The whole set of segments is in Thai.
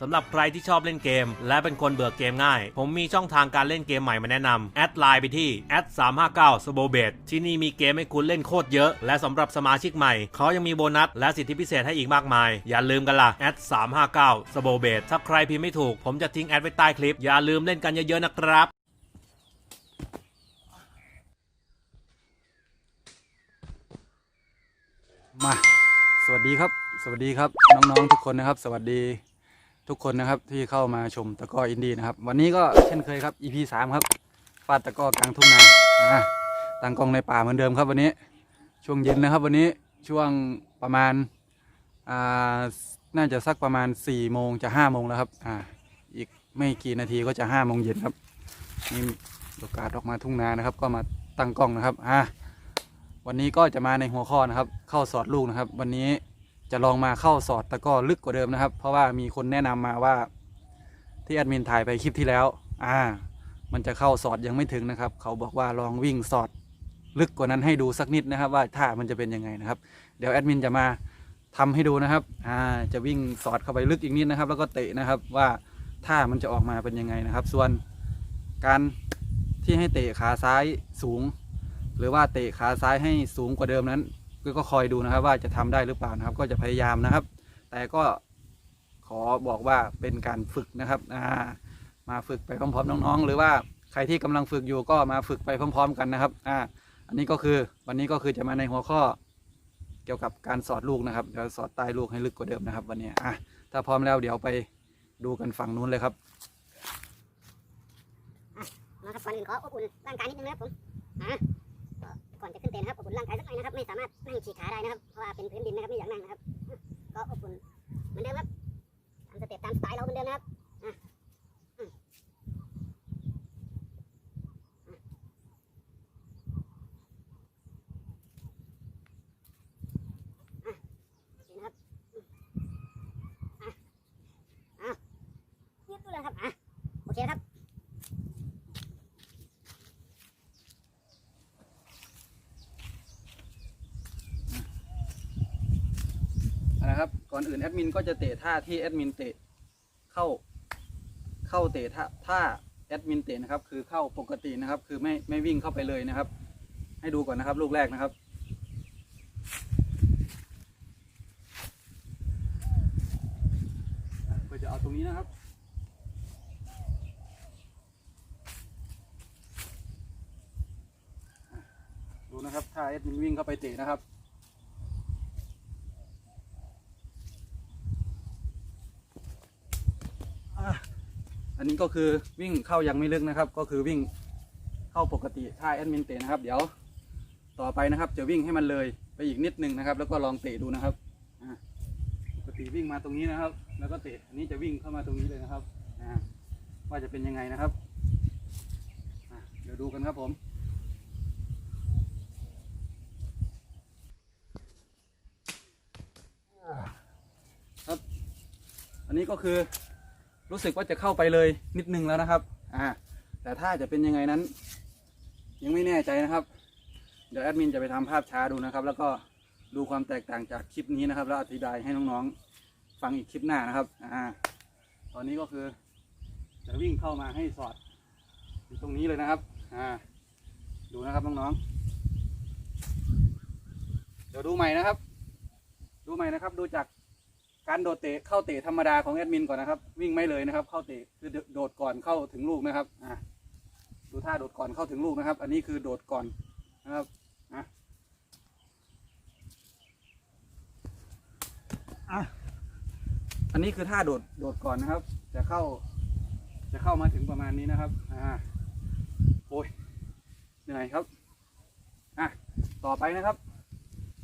สำหรับใครที่ชอบเล่นเกม และเป็นคนเบื่อเกมง่าย ผมมีช่องทางการเล่นเกมใหม่มาแนะนำแอดไลน์ไปที่แอด359 s b o b e t ที่นี่มีเกมให้คุณเล่นโคตรเยอะ และสำหรับสมาชิกใหม่ เขายังมีโบนัส และสิทธิพิเศษให้อีกมากมาย อย่าลืมกันล่ะแอด359 s b o b e t ถ้าใครพิมพ์ไม่ถูก ผมจะทิ้งแอดไว้ใต้คลิป อย่าลืมเล่นกันเยอะๆนะครับมาสวัสดีครับ สวัสดีครับน้องๆทุกคนนะครับ สวัสดี ทุกคนนะครับที่เข้ามาชมตะกร้ออินดี้นะครับ วันนี้ก็เช่นเคยครับ EP สามครับฟาดตะกร้อกลางทุ่งนาอ่าตั้งกล้องในป่าเหมือนเดิมครับวันนี้ ช่วงเย็นนะครับ วันนี้ช่วงประมาณอ่าน่าจะสักประมาณ4ี่โมงจะ5้าโมงแล้วครับอ่าอีกไม่กี่นาทีก็จะ5้าโมงเย็นครับนี่โอกาสออกมาทุ่งนานะครับ ก็มาตั้งกล้องนะครับอ่าวันนี้ก็จะมาในหัวข้อนะครับ เข้าสอดลูกนะครับ วันนี้ จะลองมาเข้าสอดตะกร้อลึกกว่าเดิมนะครับ เพราะว่ามีคนแนะนำมาว่าที่แอดมินถ่ายไปคลิปที่แล้ว อ่า มันจะเข้าสอดยังไม่ถึงนะครับ เขาบอกว่าลองวิ่งสอดลึกกว่านั้นให้ดูสักนิดนะครับ ว่าท่ามันจะเป็นยังไงนะครับ เดี๋ยวแอดมินจะมาทำให้ดูนะครับ อ่า จะวิ่งสอดเข้าไปลึกอีกนิดนะครับ แล้วก็เตะนะครับว่าท่ามันจะออกมาเป็นยังไงนะครับ ส่วนการที่ให้เตะขาซ้ายสูง หรือว่าเตะขาซ้ายให้สูงกว่าเดิมนั้น ก็คอยดูนะครับ ว่าจะทำได้หรือเปล่านะครับ ก็จะพยายามนะครับ แต่ก็ขอบอกว่าเป็นการฝึกนะครับมาฝึกไปพร้อมๆน้องๆ หรือว่าใครที่กำลังฝึกอยู่ก็มาฝึกไปพร้อม ๆ กันนะครับอ่าอันนี้ก็คือวันนี้ก็คือจะมาในหัวข้อเกี่ยวกับการสอดลูกนะครับเดี๋ยวสอดใต้ลูกให้ลึกกว่าเดิมนะครับ วันนี้อะถ้าพร้อมแล้วเดี๋ยวไปดูกันฝั่งนู้นเลยครับมาครับก่อนอื่นขออบอุ่นร่างกายนิดนึงนะครับผมอะ ก่อนจะขึ้นเตะนนะครับอบอุ่นร่างกายสักหน่อยนะครับ ไม่สามารถนั่งฉีกขาได้นะครับ เพราะว่าเป็นพื้นดินนะครับไม่อยากนั่งนะครับ ก็อบอุ่นเหมือนเดิมครับตามสเต็ปตามสไตล์เราเหมือนเดิมนะครับอะอืมอะอะนี่นะครับอืมอะอะยืดตัวเลยครับอะโอเคครับ นะครับ ก่อนอื่นแอดมินก็จะเตะท่าที่แอดมินเตะเข้าเข้าเตะท่าท่าแอดมินเตะนะครับ คือเข้าปกตินะครับ คือไม่ไม่วิ่งเข้าไปเลยนะครับ ให้ดูก่อนนะครับ ลูกแรกนะครับก็จะเอาตรงนี้นะครับดูนะครับ ถ้าแอดมินวิ่งเข้าไปเตะนะครับ อั นนี้ก็คือวิ่งเข้ายังไม่ลึกนะครับ ก็คือวิ่งเข้าปกติท่าแอดมินเตะนะครับ เดี๋ยวต่อไปนะครับ จะวิ่งให้มันเลยไปอีกนิดนึงนะครับ แล้วก็ลองเตะดูนะครับปกติวิ่งมาตรงนี้นะครับ แล้วก็เตะอันนี้จะวิ่งเข้ามาตรงนี้เลยนะครับว่าจะเป็นยังไงนะครับเดี๋ยวดูกันครับผมครับ อันนี้ก็คือ รู้สึกว่าจะเข้าไปเลยนิดนึงแล้วนะครับ อ่า แต่ถ้าจะเป็นยังไงนั้น ยังไม่แน่ใจนะครับ เดี๋ยวแอดมินจะไปทำภาพช้าดูนะครับ แล้วก็ดูความแตกต่างจากคลิปนี้นะครับ แล้วอธิบายให้น้องๆ ฟังอีกคลิปหน้านะครับ อ่า ตอนนี้ก็คือจะวิ่งเข้ามาให้สอดอยู่ตรงนี้เลยนะครับ อ่า ดูนะครับน้องๆ เดี๋ยวดูใหม่นะครับ ดูใหม่นะครับ ดูจาก การโดดเตะเข้าเตะธรรมดาของแอดมินก่อนนะครับ วิ่งไม่เลยนะครับ เข้าเตะคือโดดก่อนเข้าถึงลูกนะครับอะดูท่าโดดก่อนเข้าถึงลูกนะครับ อันนี้คือโดดก่อนนะครับอะอะอันนี้คือท่าโดดโดดก่อนนะครับ จะเข้า จะเข้ามาถึงประมาณนี้นะครับอ่าโอ้ยเหนื่อยครับอะต่อไปนะครับ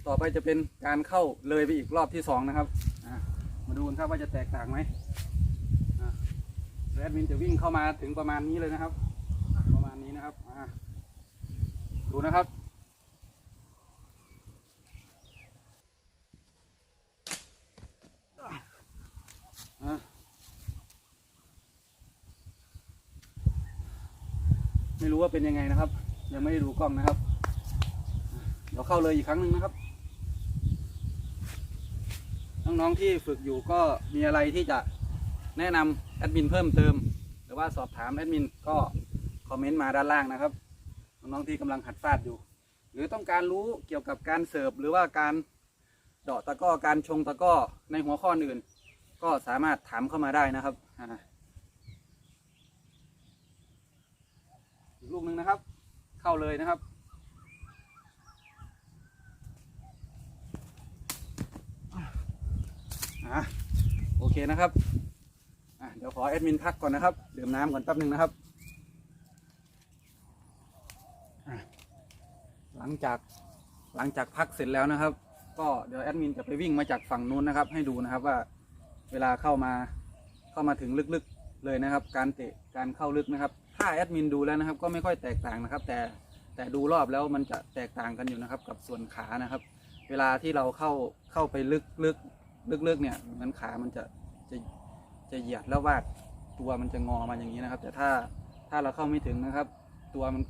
ต่อไปจะเป็นการเข้าเลยไปอีกรอบที่สองนะครับ มาดูนครับว่าจะแตกต่างไหมแอดมินจะวิ่งเข้ามาถึงประมาณนี้เลยนะครับ ประมาณนี้นะครับดูนะครับไม่รู้ว่าเป็นยังไงนะครับ ยังไม่ได้ดูกล้องนะครับ เดี๋ยวเข้าเลยอีกครั้งหนึ่งนะครับ น้องๆที่ฝึกอยู่ก็มีอะไรที่จะแนะนำแอดมินเพิ่มเติม หรือว่าสอบถามแอดมินก็คอมเมนต์มาด้านล่างนะครับ น้องๆที่กำลังหัดฟาดอยู่ หรือต้องการรู้เกี่ยวกับการเสิร์ฟหรือว่าการเดาะตะก้อการชงตะก้อในหัวข้ออื่น ก็สามารถถามเข้ามาได้นะครับอ่าอีกลูกหนึ่งนะครับ เข้าเลยนะครับ อะโอเคนะครับอะเดี๋ยวขอแอดมินพักก่อนนะครับดื่มน้ำก่อนแป๊บหนึ่งนะครับหลังจากหลังจากพักเสร็จแล้วนะครับ ก็เดี๋ยวแอดมินจะไปวิ่งมาจากฝั่งนู้นนะครับ ให้ดูนะครับว่าเวลาเข้ามาเข้ามาถึงลึกๆเลยนะครับ การเตะการเข้าลึกนะครับถ้าแอดมินดูแล้วนะครับ ก็ไม่ค่อยแตกต่างนะครับ แต่แต่ดูรอบแล้วมันจะแตกต่างกันอยู่นะครับ กับส่วนขานะครับ เวลาที่เราเข้าเข้าไปลึกลึก ลึกๆเนี่ยเหมือนขามันจะจะจะเหยียดแล้ววาดตัวมันจะงอมาอย่างนี้นะครับ แต่ถ้าถ้าเราเข้าไม่ถึงนะครับ ตัวมัน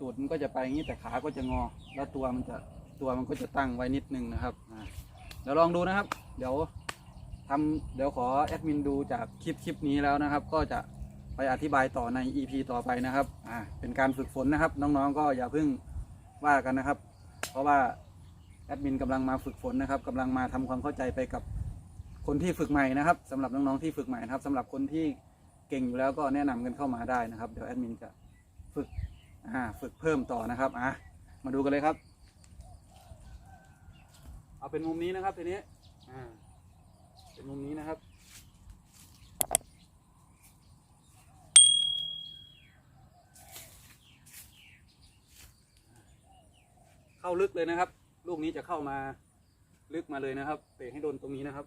ตูดมันก็จะไปอย่างนี้แต่ขาก็จะงอ แล้วตัวมันจะตัวมันก็จะตั้งไว้นิดนึงนะครับอ่าเดี๋ยวลองดูนะครับ เดี๋ยวทำเดี๋ยวขอแอดมินดูจากคลิปคลิปนี้แล้วนะครับ ก็จะไปอธิบายต่อใน EP ต่อไปนะครับอ่าเป็นการฝึกฝนนะครับ น้องๆก็อย่าเพิ่งว่ากันนะครับ เพราะว่าแอดมินกำลังมาฝึกฝนนะครับกำลังมาทำความเข้าใจไปกับ คนที่ฝึกใหม่นะครับสำหรับน้องๆที่ฝึกใหม่นะครับสำหรับคนที่เก่งอยู่แล้วก็แนะนำกันเข้ามาได้นะครับ เดี๋ยวแอดมินจะฝึกอ่าฝึกเพิ่มต่อนะครับอะมาดูกันเลยครับ เอาเป็นมุมนี้นะครับทีนี้อ่าเป็นมุมนี้นะครับ เข้าลึกเลยนะครับ ลูกนี้จะเข้ามาลึกมาเลยนะครับเตะให้โดนตรงนี้นะครับ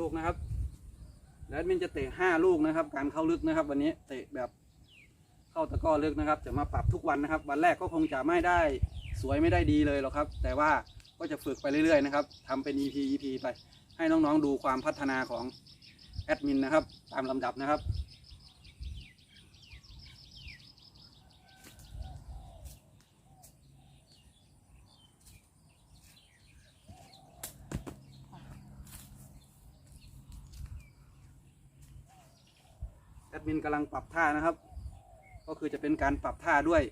ลูกนะครับ แล้วแอดมินจะเตะห้าลูกนะครับ การเข้าลึกนะครับ วันนี้เตะแบบเข้าตะก้อลึกนะครับ จะมาปรับทุกวันนะครับ วันแรกก็คงจะไม่ได้สวยไม่ได้ดีเลยหรอกครับ แต่ว่าก็จะฝึกไปเรื่อยๆนะครับทำเป็น EP EP ไป ให้น้องๆดูความพัฒนาของแอดมินนะครับ ตามลำดับนะครับ มินกำลังปรับท่านะครับ ก็คือจะเป็นการปรับท่าด้วย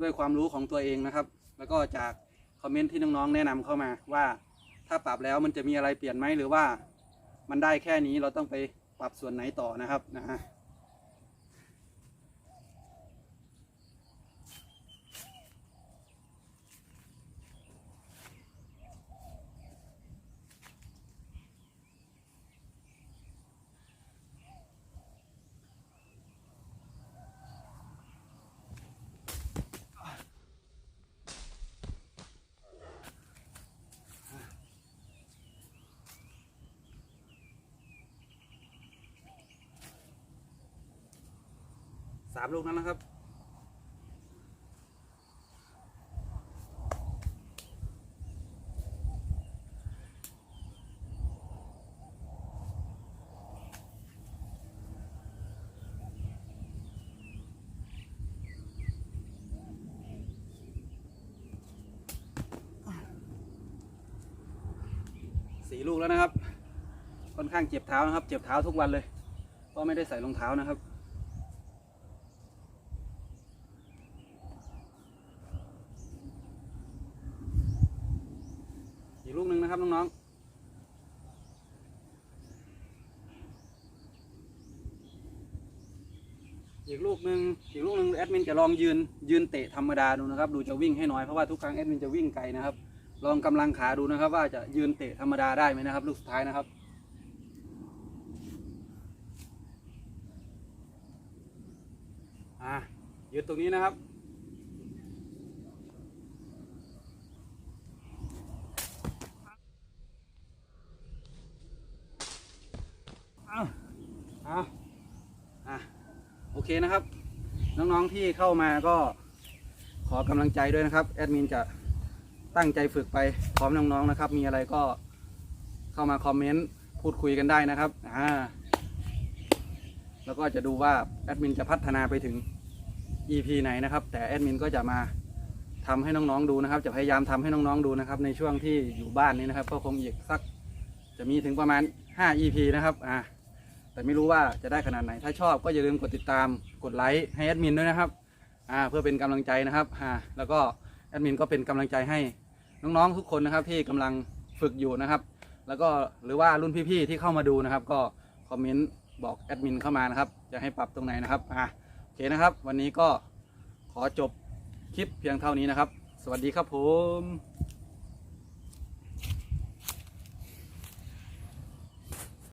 ด้วยความรู้ของตัวเองนะครับ แล้วก็จากคอมเมนต์ที่น้องๆแนะนำเข้ามาว่าถ้าปรับแล้วมันจะมีอะไรเปลี่ยนไหมหรือว่ามันได้แค่นี้เราต้องไปปรับส่วนไหนต่อนะครับนะฮะ สามลูกนั้นนะครับ สี่ลูกแล้วนะครับ ค่อนข้างเจ็บเท้านะครับ เจ็บเท้าทุกวันเลย เพราะไม่ได้ใส่รองเท้านะครับ อีกลูกห นะครับน้องๆ อีกลูกหนึ่งอีกลูกหนึ่งแอดมินจะลองยืนยืนเตะธรรมดาดูนะครับ ดูจะวิ่งให้น้อยเพราะว่าทุกครั้งแอดมินจะวิ่งไกลนะครับ ลองกำลังขาดูนะครับ ว่าจะยืนเตะธรรมดาได้ไหมนะครับ ลูกสุดท้ายนะครับอะยืนตรงนี้นะครับ เอาเอาอะโอเคนะครับ น้องๆที่เข้ามาก็ขอกำลังใจด้วยนะครับ แอดมินจะตั้งใจฝึกไปพร้อมน้องๆนะครับ มีอะไรก็เข้ามาคอมเมนต์พูดคุยกันได้นะครับอ่าแล้วก็จะดูว่าแอดมินจะพัฒนาไปถึง EP ไหนนะครับ แต่แอดมินก็จะมาทำให้น้องๆดูนะครับ จะพยายามทำให้น้องๆดูนะครับ ในช่วงที่อยู่บ้านนี้นะครับ ก็คงอีกสักจะมีถึงประมาณ 5 EP นะครับ อ่า แต่ไม่รู้ว่าจะได้ขนาดไหน ถ้าชอบก็อย่าลืมกดติดตามกดไลค์ให้แอดมินด้วยนะครับอ่าเพื่อเป็นกำลังใจนะครับอ่าแล้วก็แอดมินก็เป็นกำลังใจให้น้องๆทุกคนนะครับที่กำลังฝึกอยู่นะครับ แล้วก็หรือว่ารุ่นพี่ๆที่เข้ามาดูนะครับ ก็คอมเมนต์บอกแอดมินเข้ามานะครับจะให้ปรับตรงไหนนะครับอ่าโอเคนะครับ วันนี้ก็ขอจบคลิปเพียงเท่านี้นะครับ สวัสดีครับผม